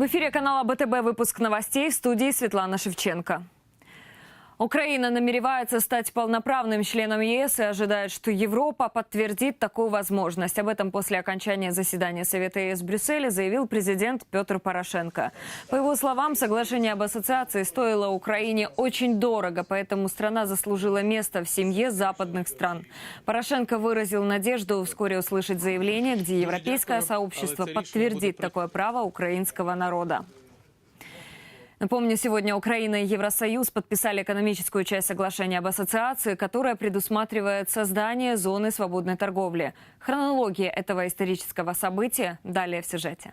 В эфире канала БТБ выпуск новостей в студии Светлана Шевченко. Украина намеревается стать полноправным членом ЕС и ожидает, что Европа подтвердит такую возможность. Об этом после окончания заседания Совета ЕС в Брюсселе заявил президент Петр Порошенко. По его словам, соглашение об ассоциации стоило Украине очень дорого, поэтому страна заслужила место в семье западных стран. Порошенко выразил надежду вскоре услышать заявление, где европейское сообщество подтвердит такое право украинского народа. Напомню, сегодня Украина и Евросоюз подписали экономическую часть соглашения об ассоциации, которая предусматривает создание зоны свободной торговли. Хронология этого исторического события далее в сюжете.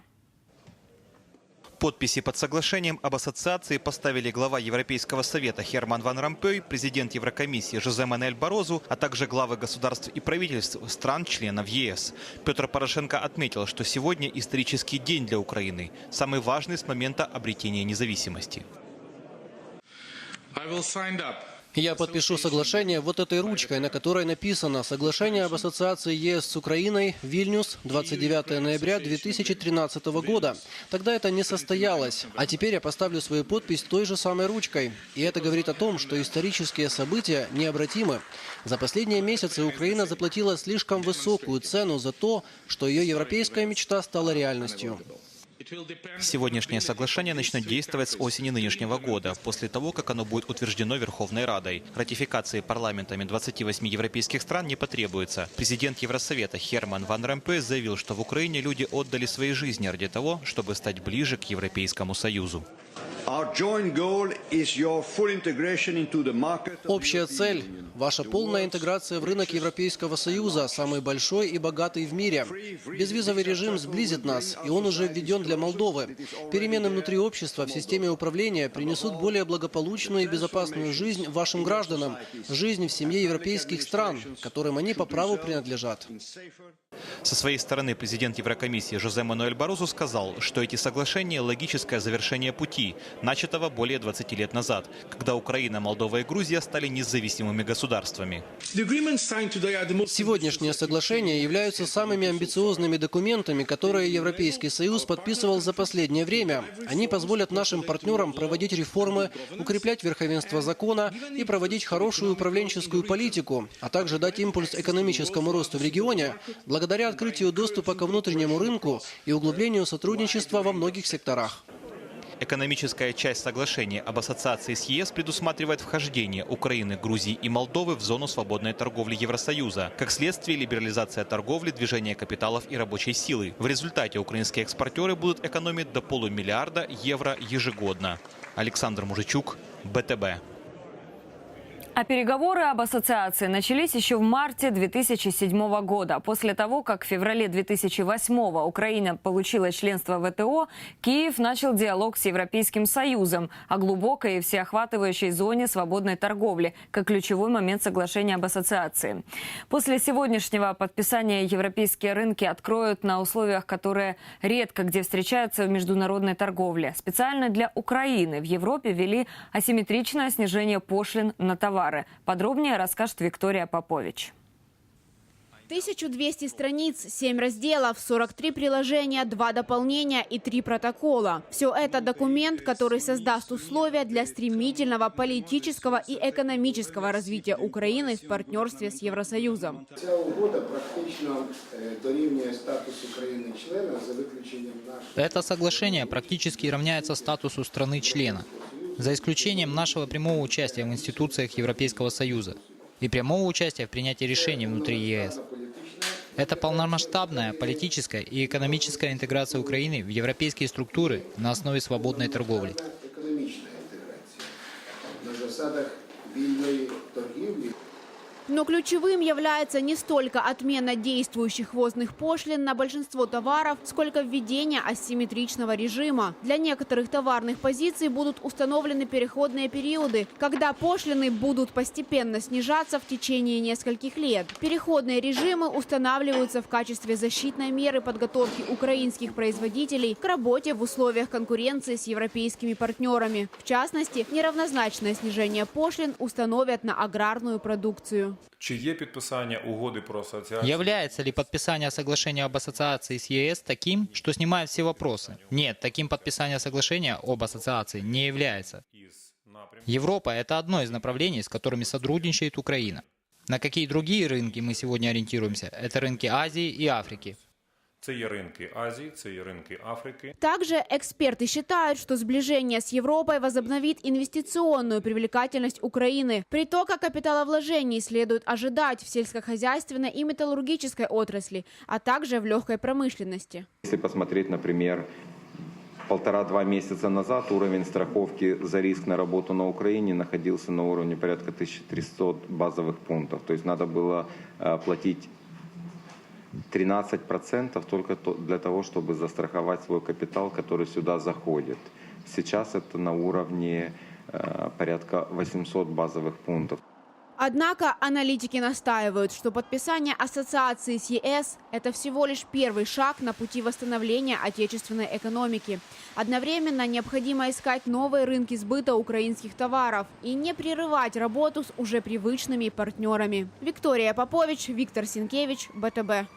Подписи под соглашением об ассоциации поставили глава Европейского совета Херман Ван Ромпей, президент Еврокомиссии Жозе Манель Борозу, а также главы государств и правительств стран-членов ЕС. Петр Порошенко отметил, что сегодня исторический день для Украины, самый важный с момента обретения независимости. I will sign up. Я подпишу соглашение вот этой ручкой, на которой написано «Соглашение об ассоциации ЕС с Украиной, Вильнюс, 29 ноября 2013 года». Тогда это не состоялось. А теперь я поставлю свою подпись той же самой ручкой. И это говорит о том, что исторические события необратимы. За последние месяцы Украина заплатила слишком высокую цену за то, что ее европейская мечта стала реальностью. Сегодняшнее соглашение начнет действовать с осени нынешнего года, после того, как оно будет утверждено Верховной Радой. Ратификации парламентами 28 европейских стран не потребуется. Президент Евросовета Херман Ван Ромпе заявил, что в Украине люди отдали свои жизни ради того, чтобы стать ближе к Европейскому Союзу. Общая цель ваша полная интеграция в рынок Европейского Союза, самый большой и богатый в мире. Безвизовый режим сблизит нас, и он уже введен для Молдовы. Перемены внутри общества в системе управления принесут более благополучную и безопасную жизнь вашим гражданам, жизнь в семье европейских стран, которым они по праву принадлежат. Со своей стороны президент Еврокомиссии Жозе Мануэль Барозу сказал, что эти соглашения – логическое завершение пути, начатого более 20 лет назад, когда Украина, Молдова и Грузия стали независимыми государствами. Сегодняшние соглашения являются самыми амбициозными документами, которые Европейский Союз подписывал за последнее время. Они позволят нашим партнерам проводить реформы, укреплять верховенство закона и проводить хорошую управленческую политику, а также дать импульс экономическому росту в регионе благодаря открытию доступа ко внутреннему рынку и углублению сотрудничества во многих секторах. Экономическая часть соглашения об ассоциации с ЕС предусматривает вхождение Украины, Грузии и Молдовы в зону свободной торговли Евросоюза. Как следствие, либерализация торговли, движение капиталов и рабочей силы. В результате украинские экспортеры будут экономить до полумиллиарда евро ежегодно. Александр Мужичук, БТБ. А переговоры об ассоциации начались еще в марте 2007 года. После того, как в феврале 2008 Украина получила членство ВТО, Киев начал диалог с Европейским Союзом о глубокой и всеохватывающей зоне свободной торговли, как ключевой момент соглашения об ассоциации. После сегодняшнего подписания европейские рынки откроют на условиях, которые редко где встречаются в международной торговле. Специально для Украины в Европе ввели асимметричное снижение пошлин на товары. Подробнее расскажет Виктория Попович. 1200 страниц, 7 разделов, 43 приложения, 2 дополнения и 3 протокола. Все это документ, который создаст условия для стремительного политического и экономического развития Украины в партнерстве с Евросоюзом. Ця угода практично е, дорівнює статусу країни-члена за виключенням нашої. Это соглашение практически равняется статусу страны-члена, за исключением нашего прямого участия в институциях Европейского Союза и прямого участия в принятии решений внутри ЕС. Это полномасштабная политическая и экономическая интеграция Украины в европейские структуры на основе свободной торговли. Но ключевым является не столько отмена действующих ввозных пошлин на большинство товаров, сколько введение асимметричного режима. Для некоторых товарных позиций будут установлены переходные периоды, когда пошлины будут постепенно снижаться в течение нескольких лет. Переходные режимы устанавливаются в качестве защитной меры подготовки украинских производителей к работе в условиях конкуренции с европейскими партнерами. В частности, неравнозначное снижение пошлин установят на аграрную продукцию. Чи є підписання угоди про асоціацію? Является ли подписание соглашения об ассоциации с ЕС таким, что снимает все вопросы? Нет, таким подписание соглашения об ассоциации не является. із напрямку? Европа – это одно из направлений, с которыми сотрудничает Украина. На какие другие рынки мы сегодня ориентируемся? Это рынки Азии и Африки. Це є ринки Азії, це є ринки Африки. Также эксперты считают, что сближение с Европой возобновит инвестиционную привлекательность Украины. Притока капиталовложений следует ожидать в сельскохозяйственной и металлургической отрасли, а также в легкой промышленности. Если посмотреть, например, полтора-два месяца назад уровень страховки за риск на работу на Украине находился на уровне порядка 1300 базовых пунктов. То есть надо было э, платить 13% только то- для того, чтобы застраховать свой капитал, который сюда заходит. Сейчас это на уровне э, порядка 800 базовых пунктов. Однако аналитики настаивают, что подписание ассоциации с ЕС – это всего лишь первый шаг на пути восстановления отечественной экономики. Одновременно необходимо искать новые рынки сбыта украинских товаров и не прерывать работу с уже привычными партнерами. Виктория Попович, Виктор Синкевич, БТБ.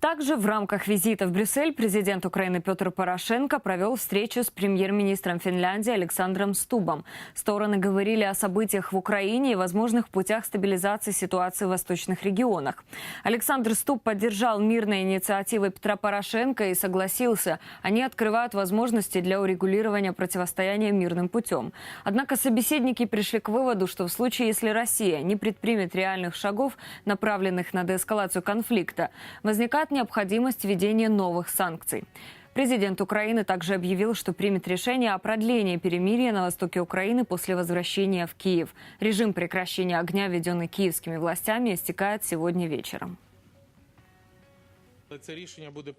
Также в рамках визита в Брюссель президент Украины Петр Порошенко провел встречу с премьер-министром Финляндии Александром Стубом. Стороны говорили о событиях в Украине и возможных путях стабилизации ситуации в восточных регионах. Александр Стуб поддержал мирные инициативы Петра Порошенко и согласился, они открывают возможности для урегулирования противостояния мирным путем. Однако собеседники пришли к выводу, что в случае, если Россия не предпримет реальных шагов, направленных на деэскалацию конфликта, возникает необходимость введения новых санкций. Президент Украины также объявил, что примет решение о продлении перемирия на востоке Украины после возвращения в Киев. Режим прекращения огня, введенный киевскими властями, истекает сегодня вечером. Это решение будет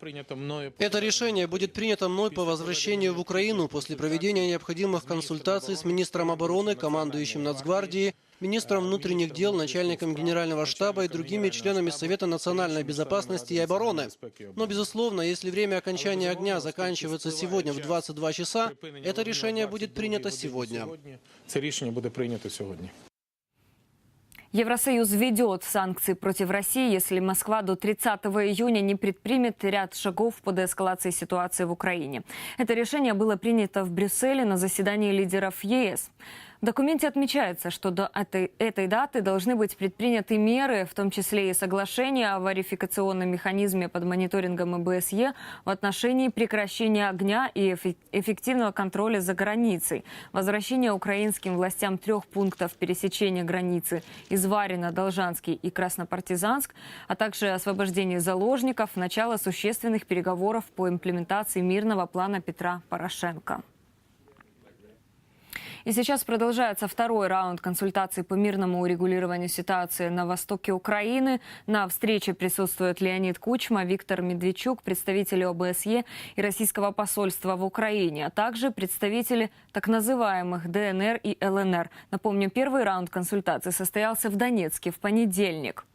принято мной по возвращению в Украину после проведения необходимых консультаций с министром обороны, командующим Нацгвардии, министром внутренних дел, начальником генерального штаба и другими членами Совета национальной безопасности и обороны. Но, безусловно, если время окончания огня заканчивается сегодня в 22 часа, это решение будет принято сегодня. Це рішення буде прийнято сьогодні. Евросоюз введет санкции против России, если Москва до 30 июня не предпримет ряд шагов по деэскалации ситуации в Украине. Это решение было принято в Брюсселе на заседании лидеров ЕС. В документе отмечается, что до этой, этой даты должны быть предприняты меры, в том числе и соглашение о верификационном механизме под мониторингом ОБСЕ в отношении прекращения огня и эффе- эффективного контроля за границей, возвращение украинским властям трех пунктов пересечения границы Изварина, Должанский и Краснопартизанск, а также освобождение заложников, начало существенных переговоров по имплементации мирного плана Петра Порошенко. И сейчас продолжается второй раунд консультаций по мирному урегулированию ситуации на востоке Украины. На встрече присутствуют Леонид Кучма, Виктор Медведчук, представители ОБСЕ и российского посольства в Украине, а также представители так называемых ДНР и ЛНР. Напомню, первый раунд консультаций состоялся в Донецке в понедельник.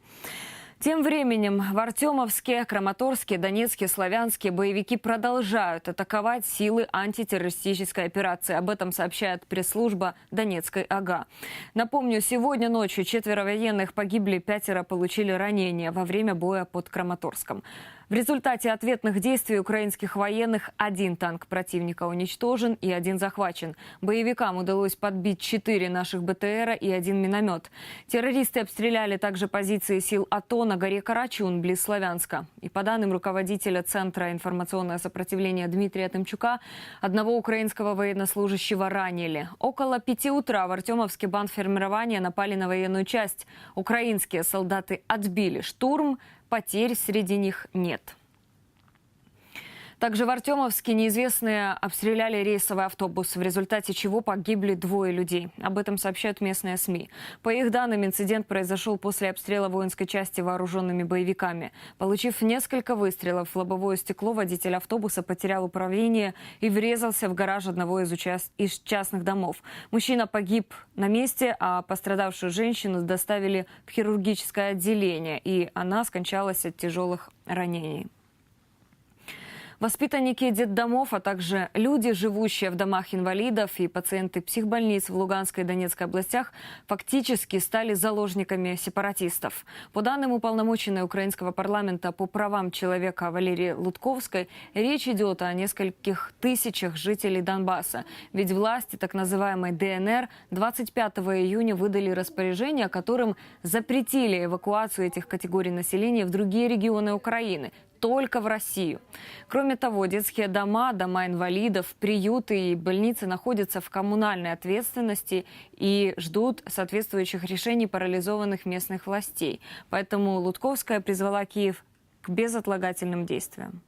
Тем временем в Артемовске, Краматорске, Донецке, Славянске боевики продолжают атаковать силы антитеррористической операции. Об этом сообщает пресс-служба Донецкой АГА. Напомню, сегодня ночью четверо военных погибли, пятеро получили ранения во время боя под Краматорском. В результате ответных действий украинских военных один танк противника уничтожен и один захвачен. Боевикам удалось подбить четыре наших БТРа и один миномет. Террористы обстреляли также позиции сил АТО на горе Карачун, близ Славянска. И по данным руководителя Центра информационное сопротивление Дмитрия Тымчука, одного украинского военнослужащего ранили. Около пяти утра в Артемовске бандформирования напали на военную часть. Украинские солдаты отбили штурм, потерь среди них нет. Также в Артемовске неизвестные обстреляли рейсовый автобус, в результате чего погибли двое людей. Об этом сообщают местные СМИ. По их данным, инцидент произошел после обстрела воинской части вооруженными боевиками. Получив несколько выстрелов в лобовое стекло, водитель автобуса потерял управление и врезался в гараж одного из, участ- из частных домов. Мужчина погиб на месте, а пострадавшую женщину доставили в хирургическое отделение, и она скончалась от тяжелых ранений. Воспитанники детдомов, а также люди, живущие в домах инвалидов и пациенты психбольниц в Луганской и Донецкой областях фактически стали заложниками сепаратистов. По данным уполномоченной украинского парламента по правам человека Валерии Лутковской, речь идет о нескольких тысячах жителей Донбасса. Ведь власти так называемой ДНР 25 июня выдали распоряжение, которым запретили эвакуацию этих категорий населения в другие регионы Украины только в Россию. Кроме того, детские дома, дома инвалидов, приюты и больницы находятся в коммунальной ответственности и ждут соответствующих решений парализованных местных властей. Поэтому Лутковская призвала Киев к безотлагательным действиям.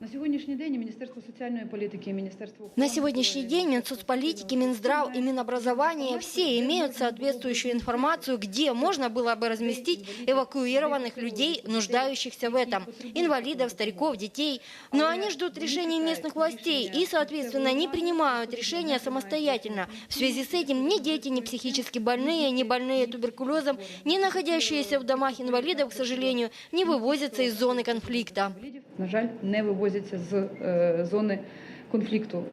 На сьогоднішній день і Міністерство соціальної політики, і Міністерство На сегодняшний день Минсоцполитики, Минздрав и Минобразование все имеют соответствующую информацию, где можно было бы разместить эвакуированных людей, нуждающихся в этом, инвалидов, стариков, детей. Но они ждут решений местных властей и, соответственно, не принимают решения самостоятельно. В связи с этим ни дети, ни психически больные, ни больные туберкулезом, ни находящиеся в домах инвалидов, к сожалению, не вывозятся из зоны конфликта. інвалідів, на жаль, не вивозяться з е, зони конфлікту.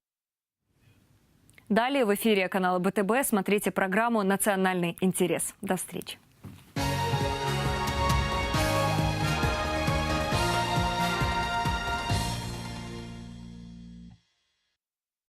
Далее в эфире канала БТБ смотрите программу «Национальный интерес». До встречи.